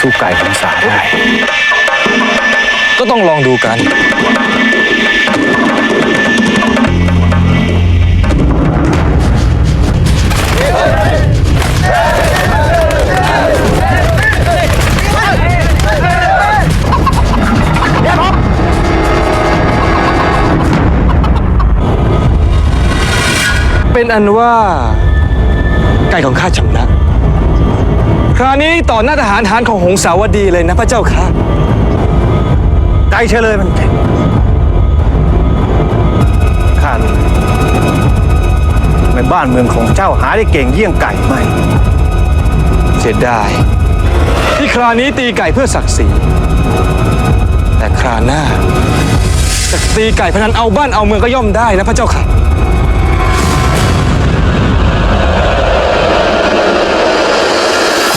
สู้ไก่ของสาได้ ก็ต้องลองดูกัน เป็นอันว่า ไก่ของข้าชนะาวนี้ต่อหน้าทหารทหารของหงสาวดีเลยนะพระเจ้าค่ะไก่เฉลยมันเก่งข้ารู้ในบ้านเมืองของเจ้าหาได้เก่งเยี่ยงไก่ไม่ เสียดายที่คราวนี้ตีไก่เพื่อศักดิ์ศรีแต่คราวหน้าจะตีไก่พนันเอาบ้านเอาเมืองก็ย่อมได้นะพระเจ้าค่ะ